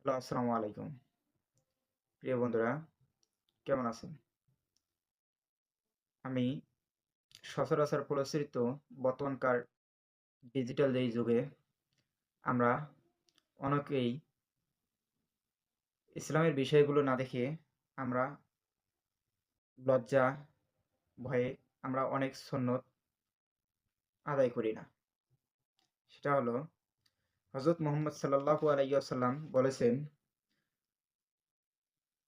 Hello, আসসালামু আলাইকুম। প্রিয় বন্ধুরা, কেমন আছেন? আমি সচরাচর প্রচলিত বর্তমানকার ডিজিটাল এই যুগে আমরা অনেকেই ইসলামের বিষয়গুলো না দেখে আমরা লজ্জা, ভয়ে আমরা অনেক সুন্নত আদায় করি না। সেটা হলো হযরত মোহাম্মদ সাল্লাল্লাহু আলাইহি ওয়াসাল্লাম বলেছেন,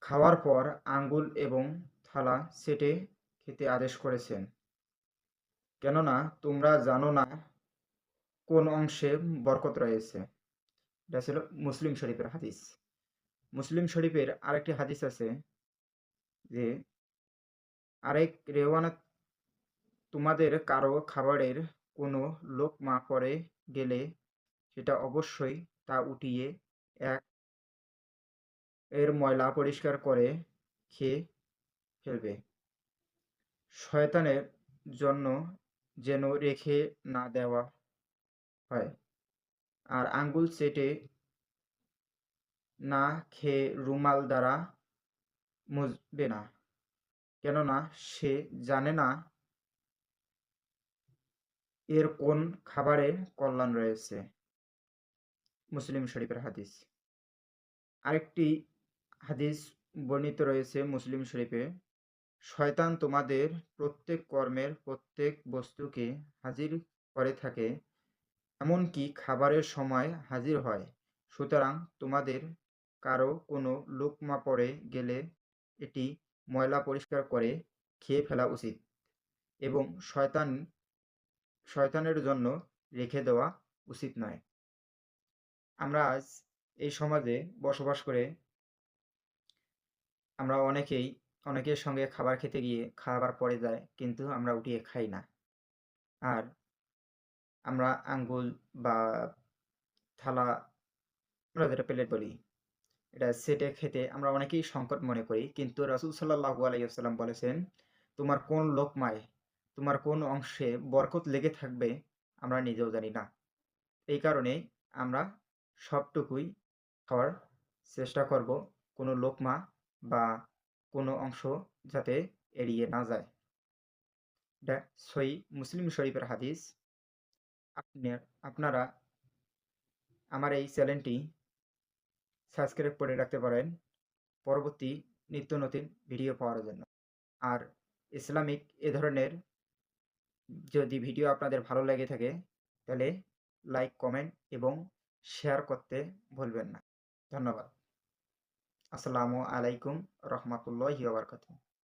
খাওয়ার পর আঙ্গুল এবং থালা চেটে খেতে আদেশ করেছেন। কেননা তোমরা জানো না কোন অংশে বরকত রয়েছে। এটা ছিল মুসলিম শরীফের হাদিস। মুসলিম শরীফের আরেকটি হাদিস আছে যে, আরেক রেওয়ানাত তোমাদের কারও খাবারের কোনো লোকমা পড়ে গেলে সেটা অবশ্যই তা উঠিয়ে এক এর ময়লা পরিষ্কার করে খেয়ে ফেলবে। শয়তানের জন্য যেন রেখে না দেওয়া হয়। আর আঙ্গুল চেটে না খেয়ে রুমাল দ্বারা মুছবে না। কেননা সে জানে না এর কোন খাবারে কল্যাণ রয়েছে। মুসলিম শরীফের হাদিস। আরেকটি হাদিস বর্ণিত রয়েছে মুসলিম শরীফে, শয়তান তোমাদের প্রত্যেক কর্মের প্রত্যেক বস্তুকে হাজির করে থাকে, এমনকি খাবারের সময় হাজির হয়। সুতরাং তোমাদের কারও কোনো লোকমা পড়ে গেলে এটি ময়লা পরিষ্কার করে খেয়ে ফেলা উচিত এবং শয়তান শয়তানের জন্য রেখে দেওয়া উচিত নয়। আমরা আজ এই সমাজে বসবাস করে আমরা অনেকেই অনেকের সঙ্গে খাবার খেতে গিয়ে খাবার পড়ে যায় কিন্তু আমরা উঠিয়ে খাই না। আর আমরা আঙ্গুল বা থালা আমরা যেটা প্লেট বলি, এটা সেটে খেতে আমরা অনেকেই সংকট মনে করি। কিন্তু রাসূল সাল্লাল্লাহু আলাইহি ওয়াসাল্লাম বলেছেন, তোমার কোন লোকমায়, তোমার কোন অংশে বরকত লেগে থাকবে আমরা নিজেও জানি না। এই কারণে আমরা সবটুকুই খাওয়ার চেষ্টা করব কোনো লোকমা বা কোনো অংশ যাতে এড়িয়ে না যায়। সহিহ মুসলিম শরীফের হাদিস। আপনার আপনারা আমার এই চ্যানেলটি সাবস্ক্রাইব করে রাখতে পারেন পরবর্তী নিত্য নতুন ভিডিও পাওয়ার জন্য। আর ইসলামিক এ ধরনের যদি ভিডিও আপনাদের ভালো লেগে থাকে তাহলে লাইক, কমেন্ট এবং শেয়ার করতে ভুলবেন না। ধন্যবাদ। আসসালামু আলাইকুম রহমাতুল্লাহি ওয়া বারাকাতুহু।